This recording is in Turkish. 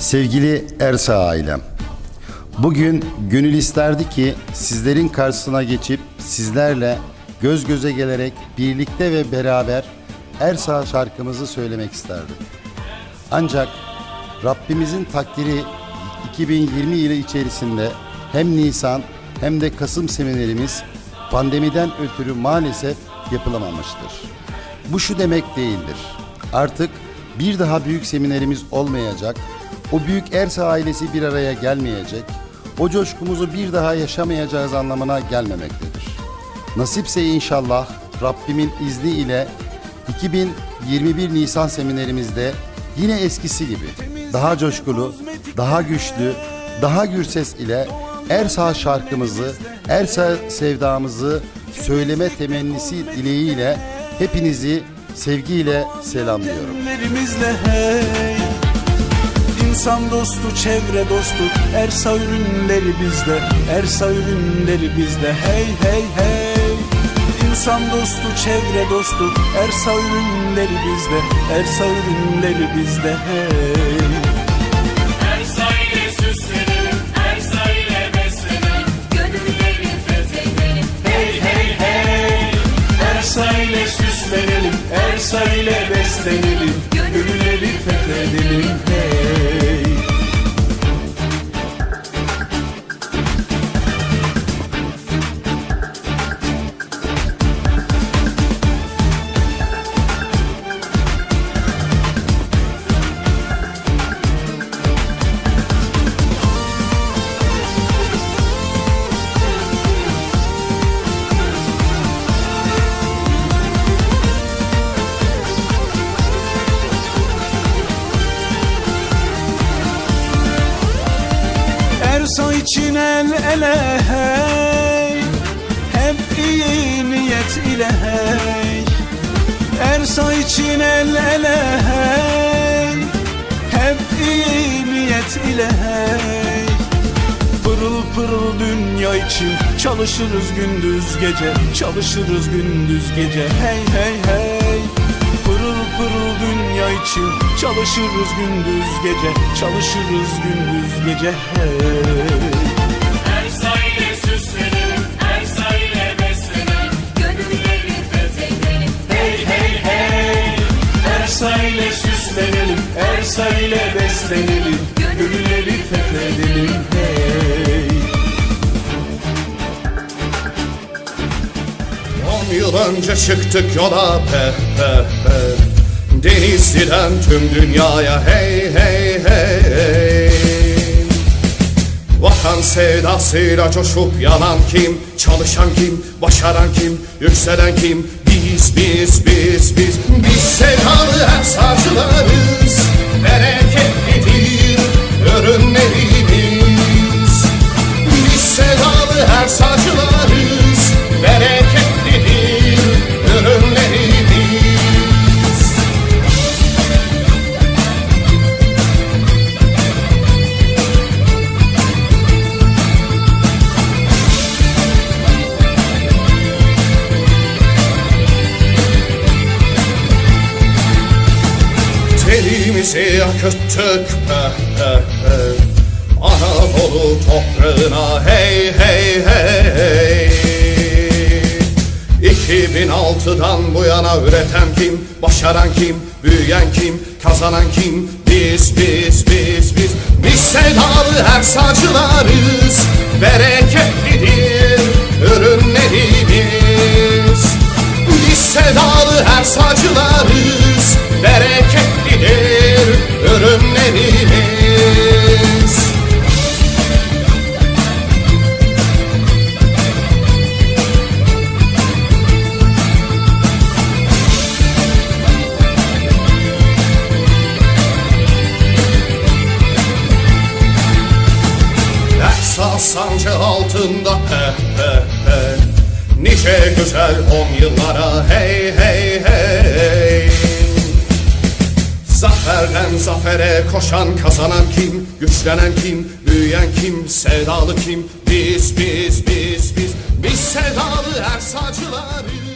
Sevgili Ersa ailem, bugün gönül isterdi ki sizlerin karşısına geçip sizlerle göz göze gelerek birlikte ve beraber Ersa şarkımızı söylemek isterdim. Ancak Rabbimizin takdiri 2020 yılı içerisinde hem Nisan hem de Kasım seminerimiz pandemiden ötürü maalesef yapılamamıştır. Bu şu demek değildir. Artık bir daha büyük seminerimiz olmayacak, o büyük Ersa ailesi bir araya gelmeyecek, o coşkumuzu bir daha yaşamayacağız anlamına gelmemektedir. Nasipse inşallah Rabbimin izniyle 2021 Nisan seminerimizde yine eskisi gibi daha coşkulu, daha güçlü, daha gür ses ile Ersa şarkımızı, Ersa sevdamızı söyleme temennisi dileğiyle hepinizi sevgiyle selamlıyorum. İnsan dostu, çevre dostu. Ersa ürünleri bizde Ersa ürünleri bizde. Hey hey hey. İnsan dostu, çevre dostu. Ersa ürünleri bizde Ersa ürünleri bizde. Hey. Ersa ile süslenelim, Ersa ile beslenelim, gönülleri fethedelim. Hey hey hey, Ersa ile süslenelim Ersa ile beslenelim. Gönülleri fethedelim Ersa için el ele hey. Hep iyi niyet ile hey. Ersa için el ele hey. Hep iyi niyet ile hey. Pırıl pırıl dünya için Çalışırız gündüz gece Çalışırız gündüz gece. Hey hey hey. Pırıl pırıl dünya için Çalışırız gündüz gece Çalışırız gündüz gece. Hey Ersa ile süslenelim, Ersa ile beslenelim, gönülleri fethedelim. Hey hey hey. Ersa ile süslenelim Ersa ile beslenelim. Gönülleri fethedelim hey. On yıl önce çıktık yola pe pe pe Denizli'den tüm dünyaya hey hey hey Vatan sevdasıyla coşup yanan kim? Çalışan kim? Başaran kim? Yükselen kim? Biz biz biz biz Biz sevdalı ensarcılarız Bereketlidir Telimizi akıttık pe pe pe Anadolu toprağına hey hey hey. 2006'dan bu yana üreten kim, başaran kim, büyüyen kim, kazanan kim? Biz, biz, biz, biz, biz sevdalı her sacılarız, bereketlidir ürünlerimiz. Biz? Sevdalı her sacılarız, sancı altında he he he Nice güzel on yıllara hey hey hey Zaferden zafere koşan kazanan kim? Güçlenen kim? Büyüyen kim? Sevdalı kim? Biz biz biz biz Biz sevdalı ersacılarız